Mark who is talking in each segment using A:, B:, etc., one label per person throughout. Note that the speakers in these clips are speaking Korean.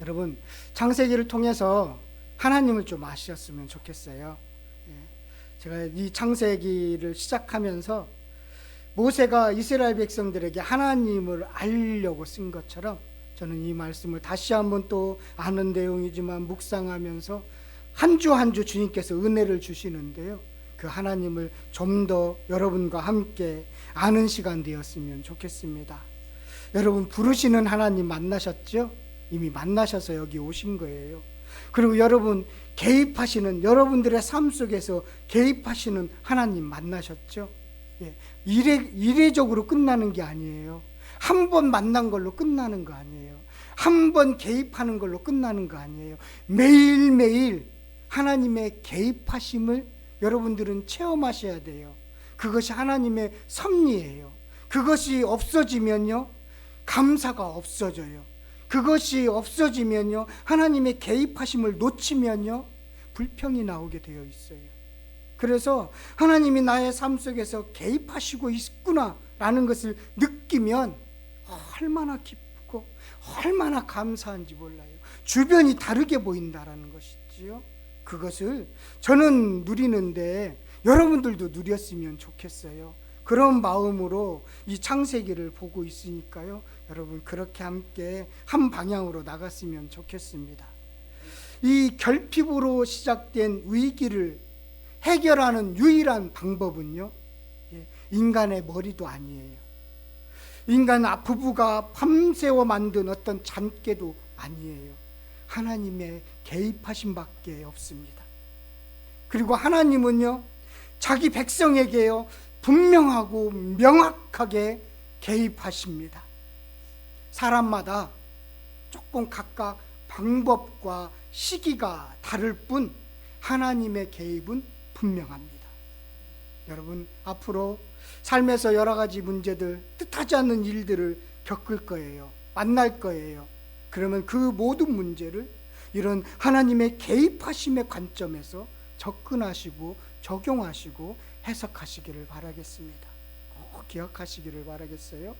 A: 여러분 창세기를 통해서 하나님을 좀 아셨으면 좋겠어요. 예. 제가 이 창세기를 시작하면서 모세가 이스라엘 백성들에게 하나님을 알려고 쓴 것처럼 저는 이 말씀을 다시 한번 또 아는 내용이지만 묵상하면서 한 주 한 주 주님께서 은혜를 주시는데요. 그 하나님을 좀 더 여러분과 함께 아는 시간 되었으면 좋겠습니다. 여러분 부르시는 하나님 만나셨죠? 이미 만나셔서 여기 오신 거예요. 그리고 여러분 개입하시는 여러분들의 삶 속에서 개입하시는 하나님 만나셨죠? 예, 이례, 이례적으로 끝나는 게 아니에요. 한 번 만난 걸로 끝나는 거 아니에요. 한 번 개입하는 걸로 끝나는 거 아니에요. 매일매일 하나님의 개입하심을 여러분들은 체험하셔야 돼요. 그것이 하나님의 섭리예요. 그것이 없어지면요. 감사가 없어져요. 그것이 없어지면요. 하나님의 개입하심을 놓치면요. 불평이 나오게 되어 있어요. 그래서 하나님이 나의 삶 속에서 개입하시고 있구나라는 것을 느끼면 얼마나 기쁘고 얼마나 감사한지 몰라요. 주변이 다르게 보인다라는 것이지요. 그것을 저는 누리는데 여러분들도 누렸으면 좋겠어요. 그런 마음으로 이 창세기를 보고 있으니까요. 여러분 그렇게 함께 한 방향으로 나갔으면 좋겠습니다. 이 결핍으로 시작된 위기를 해결하는 유일한 방법은요. 예, 인간의 머리도 아니에요. 인간 부부가 밤새워 만든 어떤 잔깨도 아니에요. 하나님의 개입하심밖에 없습니다. 그리고 하나님은요. 자기 백성에게요. 분명하고 명확하게 개입하십니다. 사람마다 조금 각각 방법과 시기가 다를 뿐 하나님의 개입은 분명합니다. 여러분 앞으로 삶에서 여러 가지 문제들 뜻하지 않는 일들을 겪을 거예요. 만날 거예요. 그러면 그 모든 문제를 이런 하나님의 개입하심의 관점에서 접근하시고 적용하시고 해석하시기를 바라겠습니다. 꼭 기억하시기를 바라겠어요.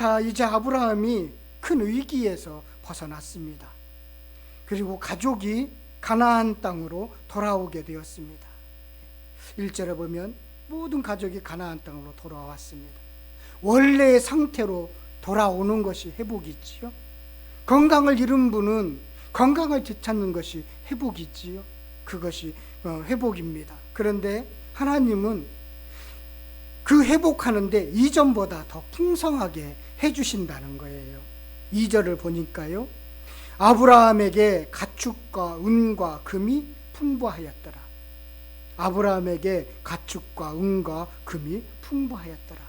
A: 자, 이제 아브라함이 큰 위기에서 벗어났습니다. 그리고 가족이 가나안 땅으로 돌아오게 되었습니다. 1절에 보면 모든 가족이 가나안 땅으로 돌아왔습니다. 원래의 상태로 돌아오는 것이 회복이지요. 건강을 잃은 분은 건강을 되찾는 것이 회복이지요. 그것이 어, 회복입니다. 그런데 하나님은 그 회복하는데 이전보다 더 풍성하게 해주신다는 거예요. 2절을 보니까요. 아브라함에게 가축과 은과 금이 풍부하였더라. 아브라함에게 가축과 은과 금이 풍부하였더라.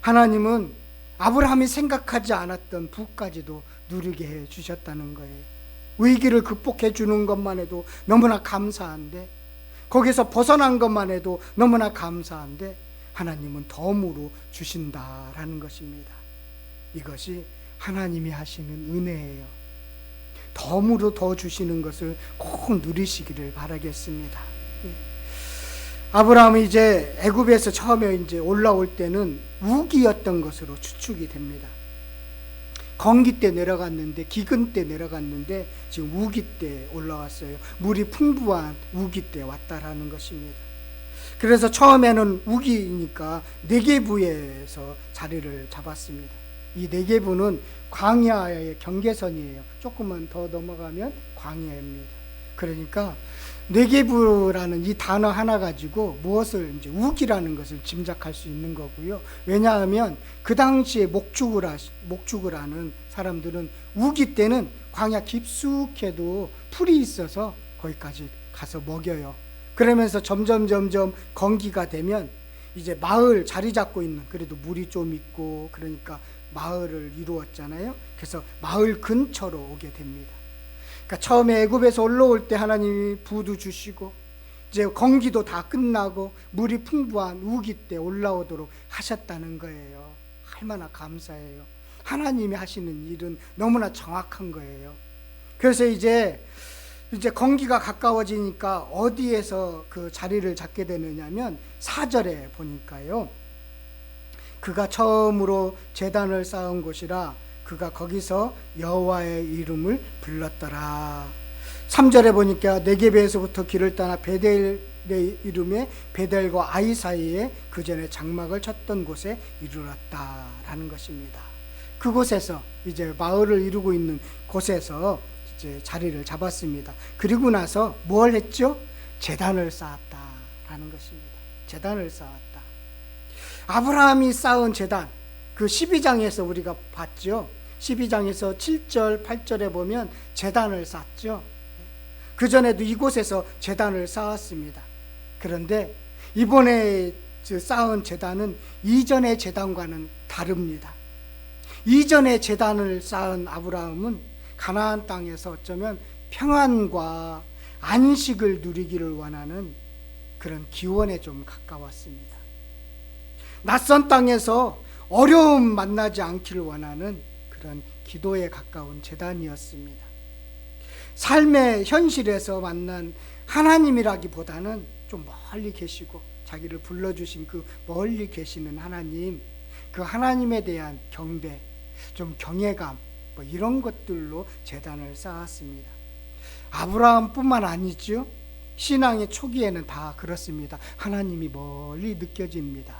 A: 하나님은 아브라함이 생각하지 않았던 부까지도 누리게 해 주셨다는 거예요. 위기를 극복해 주는 것만 해도 너무나 감사한데 거기서 벗어난 것만 해도 너무나 감사한데 하나님은 덤으로 주신다라는 것입니다. 이것이 하나님이 하시는 은혜예요. 덤으로 더 주시는 것을 꼭 누리시기를 바라겠습니다. 예. 아브라함이 이제 애굽에서 처음에 이제 올라올 때는 우기였던 것으로 추측이 됩니다. 건기 때 내려갔는데 기근 때 내려갔는데 지금 우기 때 올라왔어요. 물이 풍부한 우기 때 왔다라는 것입니다. 그래서 처음에는 우기니까 네개부에서 자리를 잡았습니다. 이 네개부는 광야의 경계선이에요. 조금만 더 넘어가면 광야입니다. 그러니까 네개부라는 이 단어 하나 가지고 무엇을 이제 우기라는 것을 짐작할 수 있는 거고요. 왜냐하면 그 당시에 목축을 하, 목축을 하는 사람들은 우기 때는 광야 깊숙해도 풀이 있어서 거기까지 가서 먹여요. 그러면서 점점 점점 건기가 되면 이제 마을 자리 잡고 있는 그래도 물이 좀 있고 그러니까 마을을 이루었잖아요. 그래서 마을 근처로 오게 됩니다. 그러니까 처음에 애굽에서 올라올 때 하나님이 부도 주시고 이제 건기도 다 끝나고 물이 풍부한 우기 때 올라오도록 하셨다는 거예요. 얼마나 감사해요. 하나님이 하시는 일은 너무나 정확한 거예요. 그래서 이제 이제 건기가 가까워지니까 어디에서 그 자리를 잡게 되느냐면 사절에 보니까요. 그가 처음으로 재단을 쌓은 곳이라 그가 거기서 여호와의 이름을 불렀더라. 3절에 보니까 네게베에서부터 길을 떠나 베델의 이름에 베델과 아이 사이에 그 전에 장막을 쳤던 곳에 이르렀다라는 것입니다. 그곳에서 이제 마을을 이루고 있는 곳에서 이제 자리를 잡았습니다. 그리고 나서 뭘 했죠? 재단을 쌓았다라는 것입니다. 재단을 쌓았다. 아브라함이 쌓은 재단 그 12장에서 우리가 봤죠. 12장에서 7절, 8절에 보면 재단을 쌓죠. 그 전에도 이곳에서 재단을 쌓았습니다. 그런데 이번에 저 쌓은 재단은 이전의 재단과는 다릅니다. 이전의 재단을 쌓은 아브라함은 가나안 땅에서 어쩌면 평안과 안식을 누리기를 원하는 그런 기원에 좀 가까웠습니다. 낯선 땅에서 어려움 만나지 않기를 원하는 그런 기도에 가까운 재단이었습니다. 삶의 현실에서 만난 하나님이라기보다는 좀 멀리 계시고 자기를 불러주신 그 멀리 계시는 하나님, 그 하나님에 대한 경배, 좀 경외감, 뭐 이런 것들로 재단을 쌓았습니다. 아브라함뿐만 아니죠. 신앙의 초기에는 다 그렇습니다. 하나님이 멀리 느껴집니다.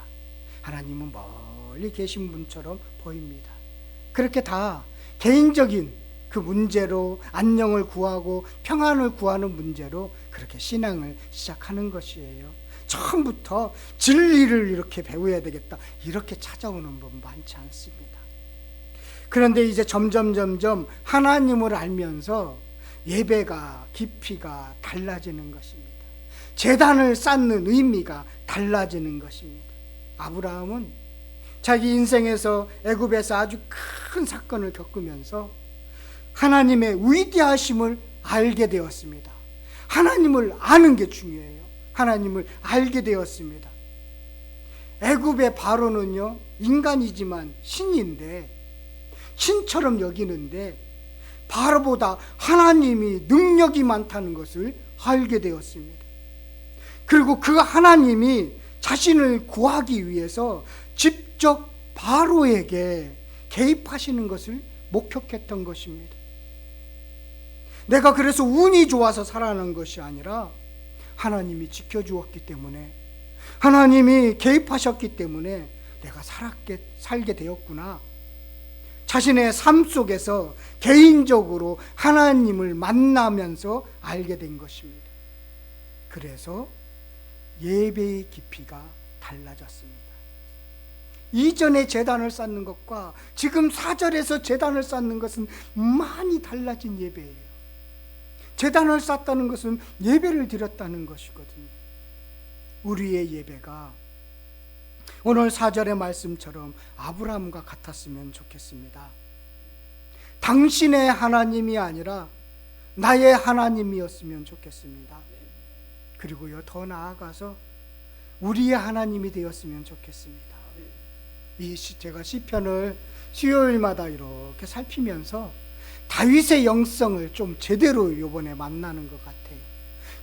A: 하나님은 멀리 계신 분처럼 보입니다. 그렇게 다 개인적인 그 문제로 안녕을 구하고 평안을 구하는 문제로 그렇게 신앙을 시작하는 것이에요. 처음부터 진리를 이렇게 배워야 되겠다. 이렇게 찾아오는 분 많지 않습니다. 그런데 이제 점점 점점 하나님을 알면서 예배가 깊이가 달라지는 것입니다. 재단을 쌓는 의미가 달라지는 것입니다. 아브라함은 자기 인생에서 애굽에서 아주 큰 사건을 겪으면서 하나님의 위대하심을 알게 되었습니다. 하나님을 아는 게 중요해요. 하나님을 알게 되었습니다. 애굽의 바로는요 인간이지만 신인데 신처럼 여기는데 바로보다 하나님이 능력이 많다는 것을 알게 되었습니다. 그리고 그 하나님이 자신을 구하기 위해서 직접 바로에게 개입하시는 것을 목격했던 것입니다. 내가 그래서 운이 좋아서 살아난 것이 아니라 하나님이 지켜주었기 때문에 하나님이 개입하셨기 때문에 내가 살았게, 살게 되었구나. 자신의 삶 속에서 개인적으로 하나님을 만나면서 알게 된 것입니다. 그래서 예배의 깊이가 달라졌습니다. 이전에 재단을 쌓는 것과 지금 사절에서 재단을 쌓는 것은 많이 달라진 예배예요. 재단을 쌓다는 것은 예배를 드렸다는 것이거든요. 우리의 예배가 오늘 사절의 말씀처럼 아브라함과 같았으면 좋겠습니다. 당신의 하나님이 아니라 나의 하나님이었으면 좋겠습니다. 그리고요, 더 나아가서 우리의 하나님이 되었으면 좋겠습니다. 이 시, 제가 시편을 수요일마다 이렇게 살피면서 다윗의 영성을 좀 제대로 요번에 만나는 것 같아요.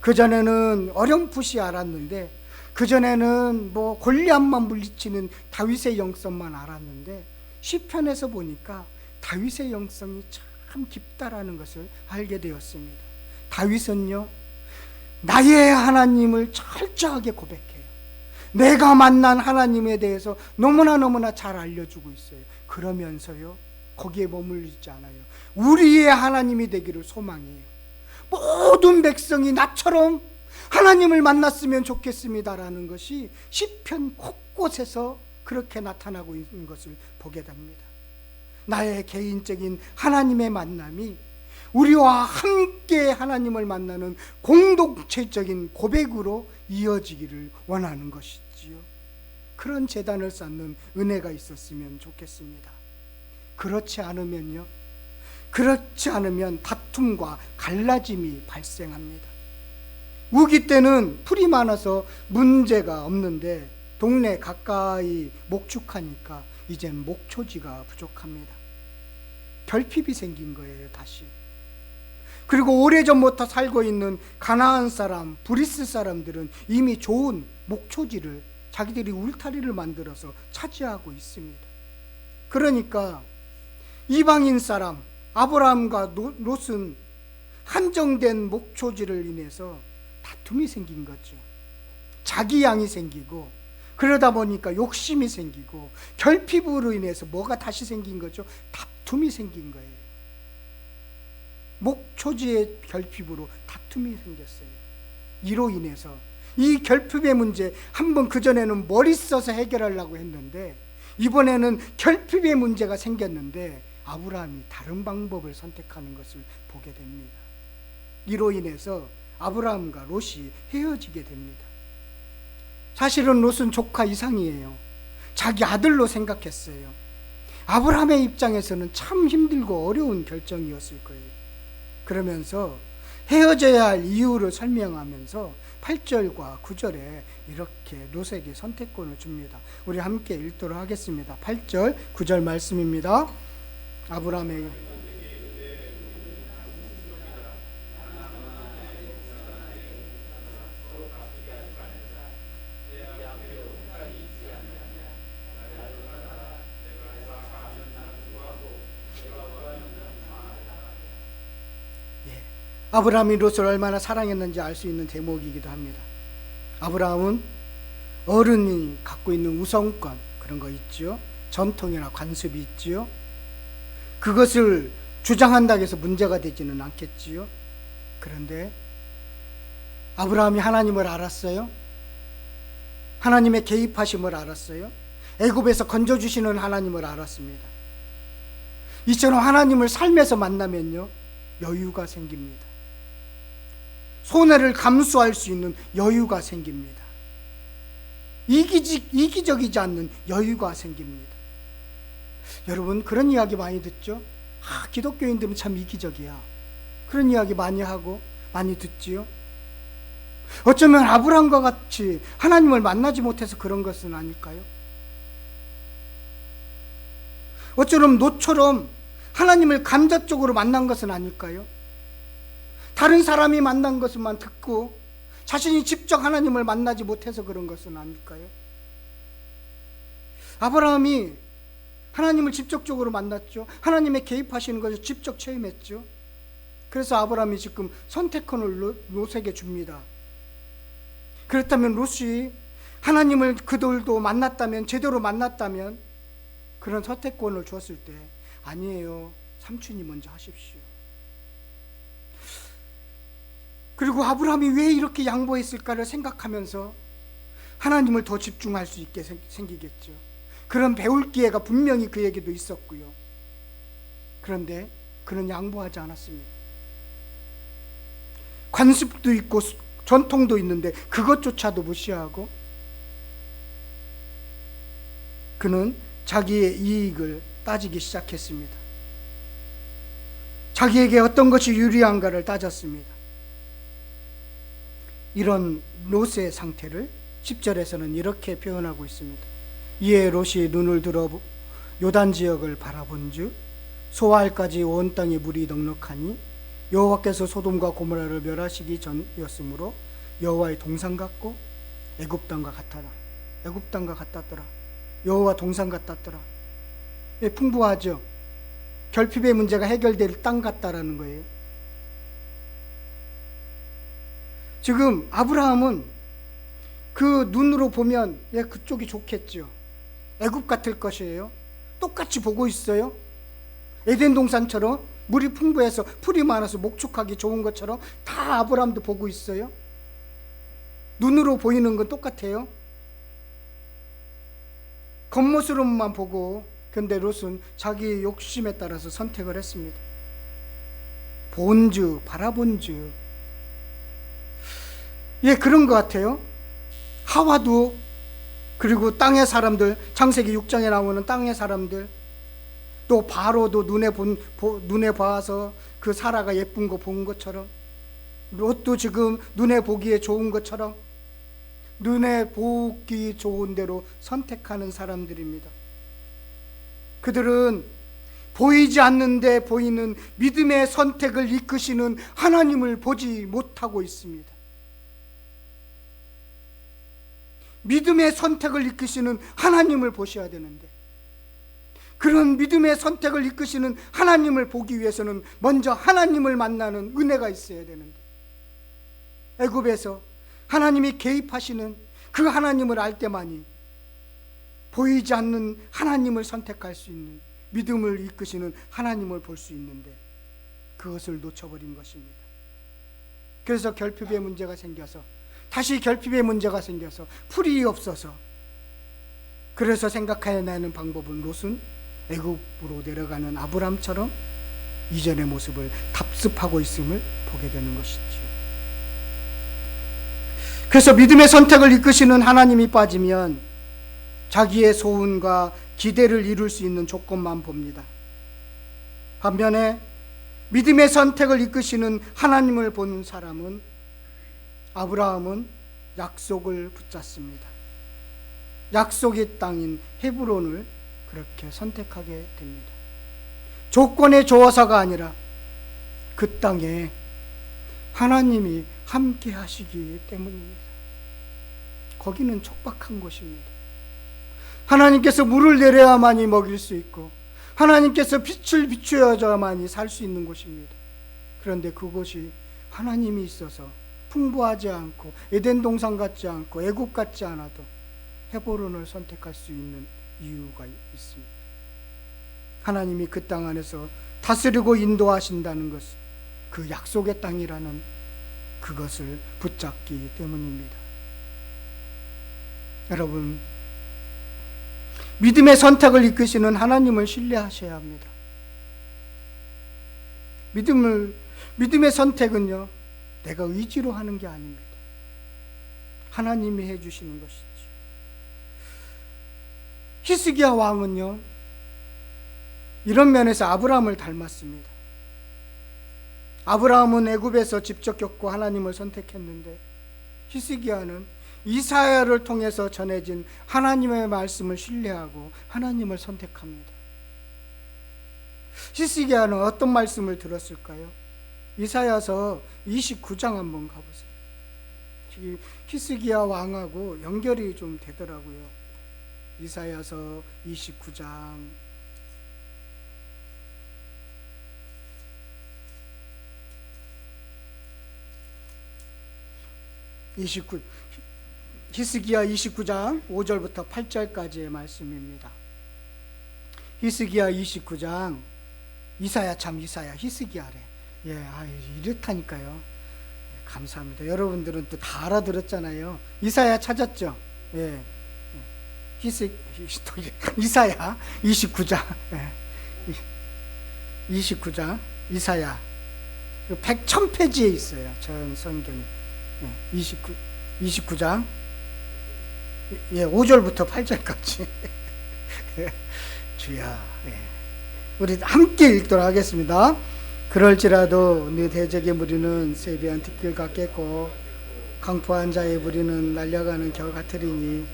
A: 그전에는 어렴풋이 알았는데 그 전에는 뭐 골리앗만 물리치는 다윗의 영성만 알았는데 시편에서 보니까 다윗의 영성이 참 깊다라는 것을 알게 되었습니다. 다윗은요. 나의 하나님을 철저하게 고백해요. 내가 만난 하나님에 대해서 너무나 너무나 잘 알려주고 있어요. 그러면서요. 거기에 머물리지 않아요. 우리의 하나님이 되기를 소망해요. 모든 백성이 나처럼 하나님을 만났으면 좋겠습니다라는 것이 시편 곳곳에서 그렇게 나타나고 있는 것을 보게 됩니다. 나의 개인적인 하나님의 만남이 우리와 함께 하나님을 만나는 공동체적인 고백으로 이어지기를 원하는 것이지요. 그런 재단을 쌓는 은혜가 있었으면 좋겠습니다. 그렇지 않으면요. 그렇지 않으면 다툼과 갈라짐이 발생합니다. 우기 때는 풀이 많아서 문제가 없는데 동네 가까이 목축하니까 이젠 목초지가 부족합니다. 결핍이 생긴 거예요, 다시. 그리고 오래전부터 살고 있는 가나안 사람, 브리스 사람들은 이미 좋은 목초지를 자기들이 울타리를 만들어서 차지하고 있습니다. 그러니까 이방인 사람 아브라함과 노- 롯은 한정된 목초지를 인해서 다툼이 생긴 거죠. 자기 양이 생기고 그러다 보니까 욕심이 생기고 결핍으로 인해서 뭐가 다시 생긴 거죠? 다툼이 생긴 거예요. 목초지의 결핍으로 다툼이 생겼어요. 이로 인해서 이 결핍의 문제 한번 그전에는 머리 써서 해결하려고 했는데 이번에는 결핍의 문제가 생겼는데 아브라함이 다른 방법을 선택하는 것을 보게 됩니다. 이로 인해서 아브라함과 롯이 헤어지게 됩니다. 사실은 롯은 조카 이상이에요. 자기 아들로 생각했어요. 아브라함의 입장에서는 참 힘들고 어려운 결정이었을 거예요. 그러면서 헤어져야 할 이유를 설명하면서 8절과 9절에 이렇게 롯에게 선택권을 줍니다. 우리 함께 읽도록 하겠습니다. 8절, 9절 말씀입니다. 아브라함의 아브라함이 롯을 얼마나 사랑했는지 알 수 있는 대목이기도 합니다. 아브라함은 어른이 갖고 있는 우선권 그런 거 있죠. 전통이나 관습이 있지요. 그것을 주장한다고 해서 문제가 되지는 않겠지요. 그런데 아브라함이 하나님을 알았어요. 하나님의 개입하심을 알았어요. 애굽에서 건져 주시는 하나님을 알았습니다. 이처럼 하나님을 삶에서 만나면요. 여유가 생깁니다. 손해를 감수할 수 있는 여유가 생깁니다. 이기적, 이기적이지 않는 여유가 생깁니다. 여러분, 그런 이야기 많이 듣죠? 아, 기독교인들은 참 이기적이야. 그런 이야기 많이 하고, 많이 듣지요? 어쩌면 아브라함과 같이 하나님을 만나지 못해서 그런 것은 아닐까요? 어쩌면 노처럼 하나님을 감자적으로 만난 것은 아닐까요? 다른 사람이 만난 것만 듣고 자신이 직접 하나님을 만나지 못해서 그런 것은 아닐까요? 아브라함이 하나님을 직접적으로 만났죠. 하나님의 개입하시는 것을 직접 체험했죠. 그래서 아브라함이 지금 선택권을 롯- 롯에게 줍니다. 그렇다면 롯이 하나님을 그들도 만났다면 제대로 만났다면 그런 선택권을 주었을 때 아니에요. 삼촌이 먼저 하십시오. 그리고 아브라함이 왜 이렇게 양보했을까를 생각하면서 하나님을 더 집중할 수 있게 생- 생기겠죠. 그런 배울 기회가 분명히 그에게도 있었고요. 그런데 그는 양보하지 않았습니다. 관습도 있고 수- 전통도 있는데 그것조차도 무시하고 그는 자기의 이익을 따지기 시작했습니다. 자기에게 어떤 것이 유리한가를 따졌습니다. 이런 롯의 상태를 10절에서는 이렇게 표현하고 있습니다. 이에 롯이 눈을 들어 요단 지역을 바라본즉 소알까지 온 땅에 물이 넉넉하니 여호와께서 소돔과 고모라를 멸하시기 전이었으므로 여호와의 동산 같고 애굽 땅과 같하다. 애굽 땅과 같았더라. 여호와 동산 같았더라. 예, 풍부하죠. 결핍의 문제가 해결될 땅 같다라는 거예요. 지금 아브라함은 그 눈으로 보면 예, 그쪽이 좋겠죠. 애굽 같을 것이에요. 똑같이 보고 있어요. 에덴 동산처럼 물이 풍부해서 풀이 많아서 목축하기 좋은 것처럼 다 아브라함도 보고 있어요. 눈으로 보이는 건 똑같아요. 겉모습으로만 보고 근데 롯은 자기의 욕심에 따라서 선택을 했습니다. 본즉 바라본즉 예 그런 것 같아요. 하와도 그리고 땅의 사람들 창세기 6장에 나오는 땅의 사람들 또 바로도 눈에 본 보- 눈에 봐서 그 사라가 예쁜 거 본 것처럼 롯도 지금 눈에 보기에 좋은 것처럼 눈에 보기 좋은 대로 선택하는 사람들입니다. 그들은 보이지 않는데 보이는 믿음의 선택을 이끄시는 하나님을 보지 못하고 있습니다. 믿음의 선택을 이끄시는 하나님을 보셔야 되는데 그런 믿음의 선택을 이끄시는 하나님을 보기 위해서는 먼저 하나님을 만나는 은혜가 있어야 되는데 애굽에서 하나님이 개입하시는 그 하나님을 알 때만이 보이지 않는 하나님을 선택할 수 있는 믿음을 이끄시는 하나님을 볼 수 있는데 그것을 놓쳐버린 것입니다. 그래서 결핍의 문제가 생겨서 다시 결핍의 문제가 생겨서 풀이 없어서 그래서 생각해내는 방법은 롯은 애굽으로 내려가는 아브람처럼 이전의 모습을 답습하고 있음을 보게 되는 것이지요. 그래서 믿음의 선택을 이끄시는 하나님이 빠지면 자기의 소원과 기대를 이룰 수 있는 조건만 봅니다. 반면에 믿음의 선택을 이끄시는 하나님을 본 사람은 아브라함은 약속을 붙잡습니다. 약속의 땅인 헤브론을 그렇게 선택하게 됩니다. 조건에 좋아서가 아니라 그 땅에 하나님이 함께 하시기 때문입니다. 거기는 촉박한 곳입니다. 하나님께서 물을 내려야만이 먹일 수 있고 하나님께서 빛을 비추어야만이 살 수 있는 곳입니다. 그런데 그곳이 하나님이 있어서 풍부하지 않고 에덴 동산 같지 않고 애국 같지 않아도 헤보론을 선택할 수 있는 이유가 있습니다. 하나님이 그 땅 안에서 다스리고 인도하신다는 것, 그 약속의 땅이라는 그것을 붙잡기 때문입니다. 여러분, 믿음의 선택을 이끄시는 하나님을 신뢰하셔야 합니다. 믿음을 믿음의 선택은요, 내가 의지로 하는 게 아닙니다. 하나님이 해주시는 것이지. 히스기야 왕은요, 이런 면에서 아브라함을 닮았습니다. 아브라함은 애굽에서 직접 겪고 하나님을 선택했는데 히스기야는 이사야를 통해서 전해진 하나님의 말씀을 신뢰하고 하나님을 선택합니다. 히스기야는 어떤 말씀을 들었을까요? 이사야서 29장 한번 가보세요. 히스기야 왕하고 연결이 좀 되더라고요. 이사야서 29장 29 히스기야 29장 5절부터 8절까지의 말씀입니다. 히스기야 29장 이사야 참 이사야 히스기야래. 예, 아 이렇다니까요. 예, 감사합니다. 여러분들은 또 다 알아들었잖아요. 이사야 찾았죠? 예. 히스 히스토리 이사야 29장. 예. 29장 이사야 100, 1000페이지에 있어요. 전 성경이. 예, 29, 29장 예, 5절부터 8절까지 주야 예. 우리 함께 읽도록 하겠습니다 그럴지라도 네 대적의 무리는 세비한 뒷길 같겠고 강포한 자의 무리는 날려가는 겨울 같으리니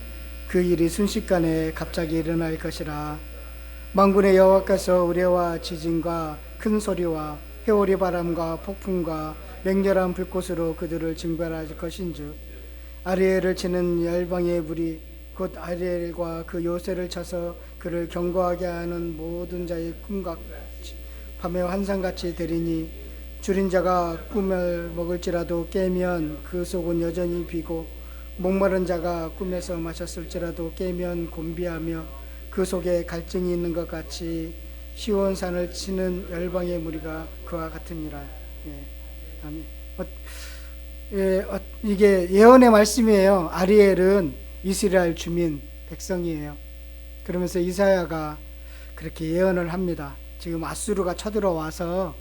A: 그 일이 순식간에 갑자기 일어날 것이라. 망군의 여호와께서 우레와 지진과 큰 소리와 회오리 바람과 폭풍과 맹렬한 불꽃으로 그들을 징벌할 것인즉 아리엘을 치는 열방의 무리 곧 아리엘과 그 요새를 쳐서 그를 경고하게 하는 모든 자의 꿈같이 밤의 환상같이 되리니 줄인 자가 꿈을 먹을지라도 깨면 그 속은 여전히 비고 목마른 자가 꿈에서 마셨을지라도 깨면 곤비하며 그 속에 갈증이 있는 것 같이 시온 산을 치는 열방의 무리가 그와 같으니라. 예. 아멘. 어, 예, 어, 이게 예언의 말씀이에요. 아리엘은 이스라엘 주민 백성이에요. 그러면서 이사야가 그렇게 예언을 합니다. 지금 아수르가 쳐들어와서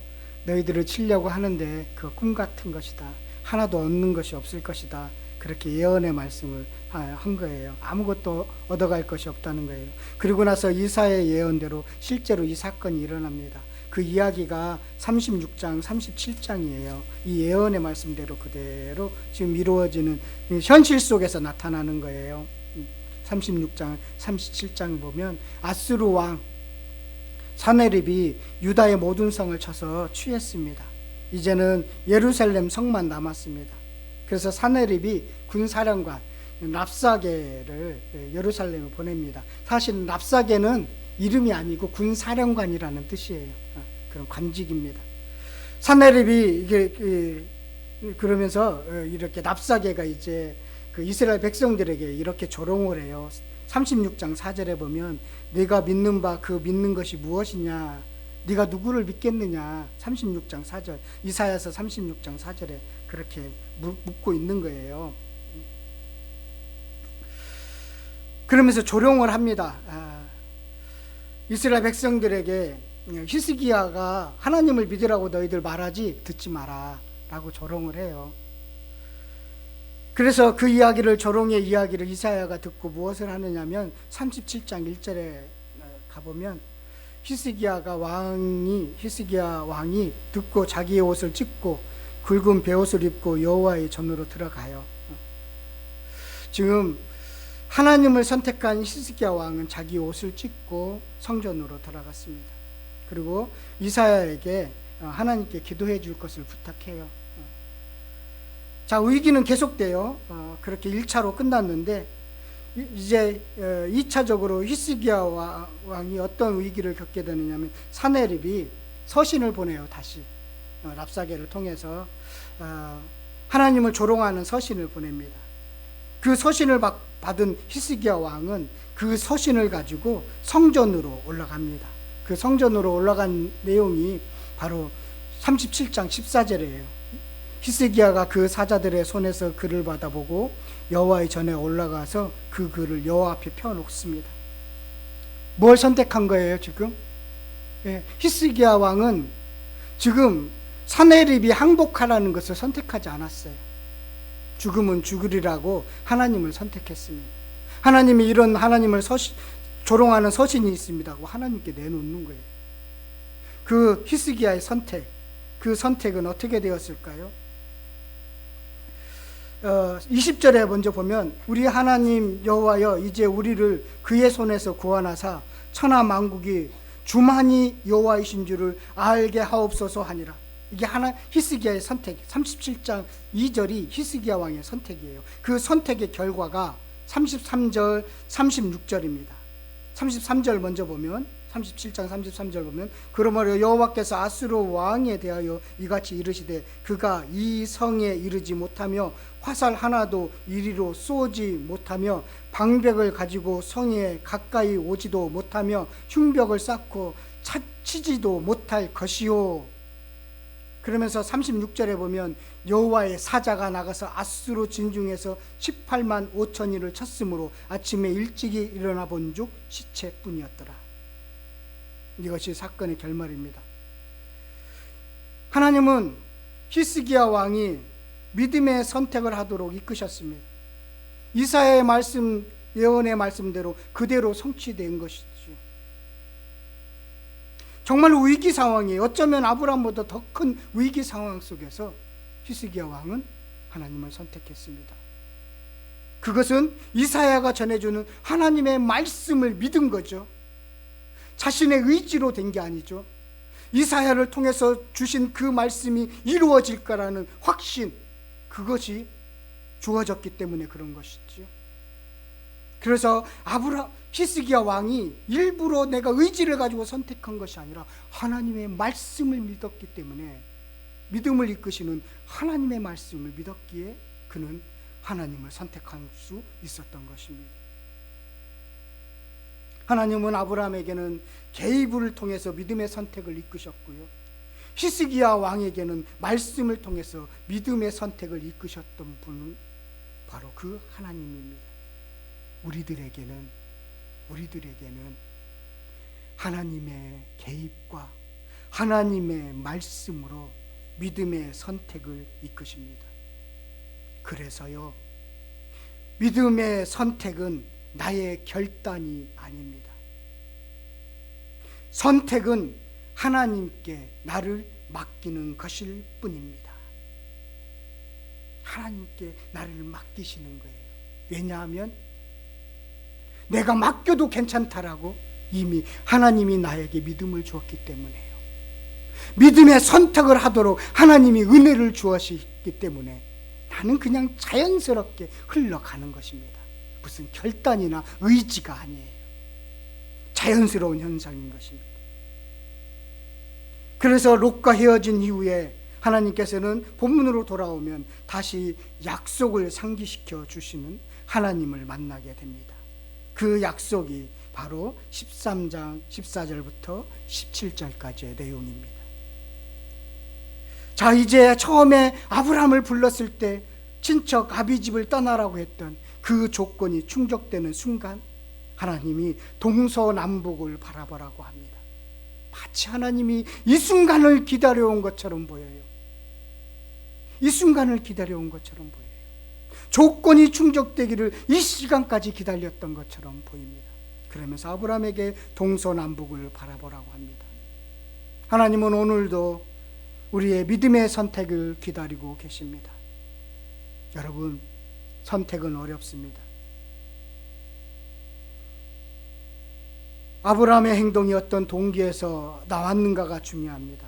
A: 너희들을 치려고 하는데 그 꿈 같은 것이다. 하나도 얻는 것이 없을 것이다. 그렇게 예언의 말씀을 한 거예요. 아무것도 얻어갈 것이 없다는 거예요. 그리고 나서 이사의 예언대로 실제로 이 사건이 일어납니다. 그 이야기가 36장, 37장이에요. 이 예언의 말씀대로 그대로 지금 이루어지는 현실 속에서 나타나는 거예요. 36장, 37장 보면 아스루 왕 사네립이 유다의 모든 성을 쳐서 취했습니다. 이제는 예루살렘 성만 남았습니다. 그래서 사네립이 군사령관 랍사게를 예루살렘에 보냅니다. 사실 랍사게는 이름이 아니고 군사령관이라는 뜻이에요. 어, 그런 관직입니다. 사내립이 이게 그, 그러면서 어, 이렇게 납사계가 이제 그 이스라엘 백성들에게 이렇게 조롱을 해요. 36장 4절에 보면 네가 믿는 바 그 믿는 것이 무엇이냐 네가 누구를 믿겠느냐 36장 4절 이사야서 36장 4절에 그렇게 묻- 묻고 있는 거예요. 그러면서 조롱을 합니다. 아, 이스라엘 백성들에게 히스기야가 하나님을 믿으라고 너희들 말하지 듣지 마라 라고 조롱을 해요. 그래서 그 이야기를 조롱의 이야기를 이사야가 듣고 무엇을 하느냐면 37장 1절에 가보면 히스기야가 왕이 히스기야 왕이 듣고 자기의 옷을 찢고 굵은 베옷을 입고 여호와의 전으로 들어가요. 지금 하나님을 선택한 히스기야 왕은 자기 옷을 찢고 성전으로 들어갔습니다. 그리고 이사야에게 어, 하나님께 기도해 줄 것을 부탁해요. 어. 자, 위기는 계속돼요. 어, 그렇게 1차로 끝났는데 이- 이제 2차적으로 히스기야 와- 왕이 어떤 위기를 겪게 되느냐면 사네립이 서신을 보내요. 다시 어, 랍사게를 통해서 어, 하나님을 조롱하는 서신을 보냅니다. 그 서신을 받- 받은 히스기야 왕은 그 서신을 가지고 성전으로 올라갑니다. 그 성전으로 올라간 내용이 바로 37장 14절이에요. 히스기야가 그 사자들의 손에서 글을 받아보고 여호와의 전에 올라가서 그 글을 여호와 앞에 펴놓습니다. 뭘 선택한 거예요, 지금? 예, 히스기야 왕은 지금 사내립이 항복하라는 것을 선택하지 않았어요. 죽음은 죽으리라고 하나님을 선택했습니다. 하나님이 이런 하나님을 서시, 조롱하는 서신이 있습니다. 하고 하나님께 내놓는 거예요. 그 히스기야의 선택, 그 선택은 어떻게 되었을까요? 어, 20절에 먼저 보면 우리 하나님 여호와여 이제 우리를 그의 손에서 구원하사 천하 만국이 주만이 여호와이신 줄을 알게 하옵소서 하니라. 이게 하나 히스기야의 선택. 37장 2절이 히스기야 왕의 선택이에요. 그 선택의 결과가 33절, 36절입니다. 33절 먼저 보면 37장 33절 보면 그러므로 여호와께서 아수르 왕에 대하여 이같이 이르시되 그가 이 성에 이르지 못하며 화살 하나도 이리로 쏘지 못하며 방백을 가지고 성에 가까이 오지도 못하며 흉벽을 쌓고 차치지도 못할 것이요 그러면서 36절에 보면 여호와의 사자가 나가서 아수르 진중에서 18만 5천이를 쳤으므로 아침에 일찍이 일어나 본즉 시체뿐이었더라. 이것이 사건의 결말입니다. 하나님은 히스기야 왕이 믿음의 선택을 하도록 이끄셨습니다. 이사야의 말씀 예언의 말씀대로 그대로 성취된 것이죠. 정말 위기 상황이에요. 어쩌면 아브라함보다 더 큰 위기 상황 속에서 히스기야 왕은 하나님을 선택했습니다. 그것은 이사야가 전해주는 하나님의 말씀을 믿은 거죠. 자신의 의지로 된 게 아니죠. 이사야를 통해서 주신 그 말씀이 이루어질 거라는 확신, 그것이 주어졌기 때문에 그런 것이죠. 그래서 아브라 히스기야 왕이 일부러 내가 의지를 가지고 선택한 것이 아니라 하나님의 말씀을 믿었기 때문에 믿음을 이끄시는 하나님의 말씀을 믿었기에 그는 하나님을 선택할 수 있었던 것입니다. 하나님은 아브라함에게는 개입을 통해서 믿음의 선택을 이끄셨고요. 히스기야 왕에게는 말씀을 통해서 믿음의 선택을 이끄셨던 분은 바로 그 하나님입니다. 우리들에게는 우리들에게는 하나님의 개입과 하나님의 말씀으로 믿음의 선택을 이끄십니다. 그래서요. 믿음의 선택은 나의 결단이 아닙니다. 선택은 하나님께 나를 맡기는 것일 뿐입니다. 하나님께 나를 맡기시는 거예요. 왜냐하면 내가 맡겨도 괜찮다라고 이미 하나님이 나에게 믿음을 주었기 때문에요. 믿음의 선택을 하도록 하나님이 은혜를 주었기 때문에 나는 그냥 자연스럽게 흘러가는 것입니다. 무슨 결단이나 의지가 아니에요. 자연스러운 현상인 것입니다. 그래서 롯과 헤어진 이후에 하나님께서는 본문으로 돌아오면 다시 약속을 상기시켜 주시는 하나님을 만나게 됩니다. 그 약속이 바로 13장 14절부터 17절까지의 내용입니다. 자, 이제 처음에 아브라함을 불렀을 때 친척 아비집을 떠나라고 했던 그 조건이 충족되는 순간 하나님이 동서남북을 바라보라고 합니다. 마치 하나님이 이 순간을 기다려온 것처럼 보여요. 이 순간을 기다려온 것처럼 보여요. 조건이 충족되기를 이 시간까지 기다렸던 것처럼 보입니다. 그러면서 아브라함에게 동서남북을 바라보라고 합니다. 하나님은 오늘도 우리의 믿음의 선택을 기다리고 계십니다. 여러분, 선택은 어렵습니다. 아브라함의 행동이 어떤 동기에서 나왔는가가 중요합니다.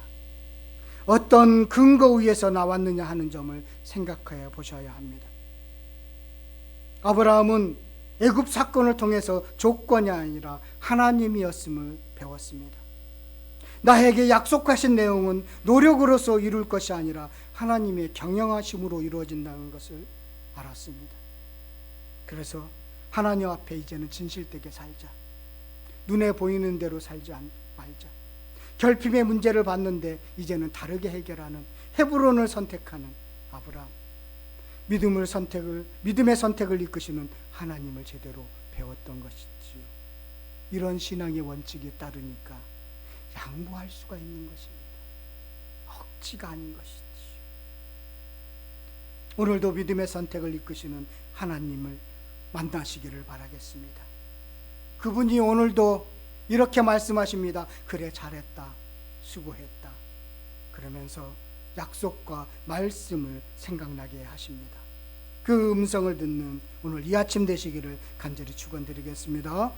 A: 어떤 근거 위에서 나왔느냐 하는 점을 생각해 보셔야 합니다. 아브라함은 애굽 사건을 통해서 조건이 아니라 하나님이었음을 배웠습니다. 나에게 약속하신 내용은 노력으로서 이룰 것이 아니라 하나님의 경영하심으로 이루어진다는 것을 알았습니다. 그래서 하나님 앞에 이제는 진실되게 살자. 눈에 보이는 대로 살지 않- 말자. 결핍의 문제를 봤는데 이제는 다르게 해결하는 헤브론을 선택하는 아브라함. 믿음을 선택을 믿음의 선택을 이끄시는 하나님을 제대로 배웠던 것이지요. 이런 신앙의 원칙에 따르니까 양보할 수가 있는 것입니다. 억지가 아닌 것이지요. 오늘도 믿음의 선택을 이끄시는 하나님을 만나시기를 바라겠습니다. 그분이 오늘도 이렇게 말씀하십니다. 그래 잘했다. 수고했다. 그러면서 약속과 말씀을 생각나게 하십니다. 그 음성을 듣는 오늘 이 아침 되시기를 간절히 축원드리겠습니다.